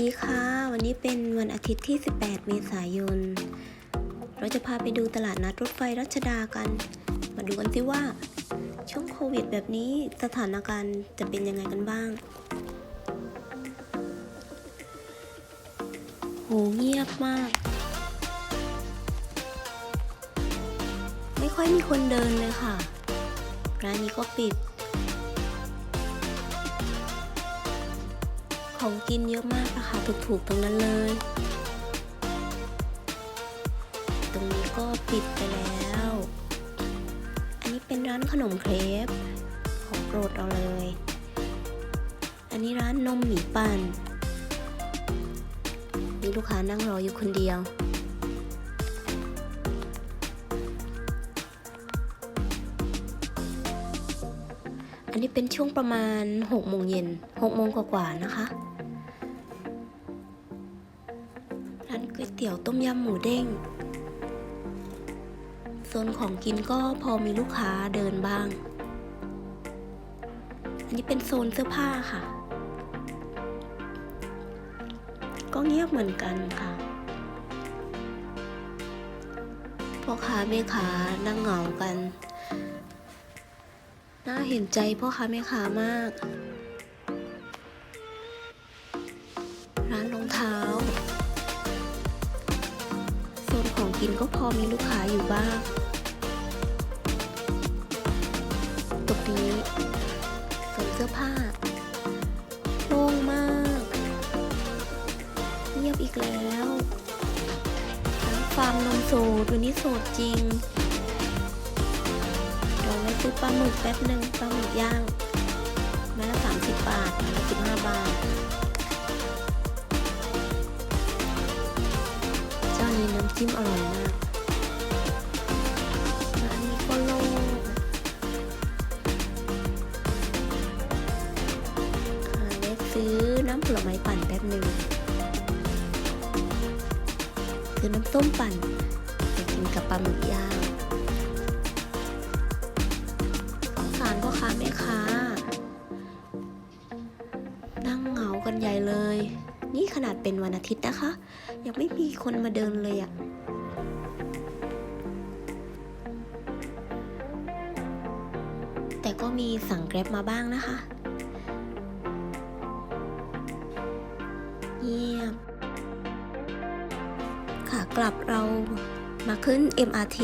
ดีค่ะ วันนี้เป็นวันอาทิตย์ที่ 18 เมษายน เราจะพาไปดูตลาดนัดรถไฟรัชดากัน มาดูกันสิว่า ช่วงโควิดแบบนี้สถานการณ์จะเป็นยังไงกันบ้าง โหเงียบมาก ไม่ค่อยมีคนเดินเลยค่ะ ร้านนี้ก็ปิด ของกินเยอะมากราคาถูกๆตรงนั้นเลย ตรงนี้ก็ปิดไปแล้ว อันนี้เป็นร้านขนมเครปของโปรดเราเลย อันนี้ร้านนมหมี่ปั่นมีลูกค้านั่งรออยู่คนเดียวอันนี้เป็นช่วงประมาณ6โมงเย็น6โมงกว่าๆนะคะ ก๋วยเตี๋ยวต้มยำหมูเด้งโซนของกินก็พอมีลูกค้าเดินบ้าง อันนี้เป็นโซนเสื้อผ้าค่ะ ก็เงียบเหมือนกันค่ะพ่อค้าแม่ค้านั่งเหงากัน น่าเห็นใจพ่อค้าแม่ค้ามาก ร้านรองเท้า กินก็พอมีลูกค้าอยู่บ้าง ตรงนี้โซนเสื้อผ้าโล่งมากเงียบอีกแล้วร้านฟาร์มนมโสดวันนี้โสดจริงเราไว้ซื้อปลาหมึกแป๊บหนึ่งปลาหมึกย่างไม้ละสามสิบบาทไม้ละสิบห้า น้ำจิ้มอร่อยมากร้านนี้ก็โล่งเล็กซื้อน้ำผลไม้ปั่นแป๊บหนึ่งซื้อน้ำส้มปั่นไปกินกับปลาหมึกย่างสงสารพ่อค้าแม่ค้า นั่งเหงากันใหญ่เลย นี่ขนาดเป็นวันอาทิตย์นะคะ ยังไม่มีคนมาเดินเลยอะแต่ก็มีสั่งแกร็บมาบ้างนะคะเงียบขากลับเรามาขึ้น MRT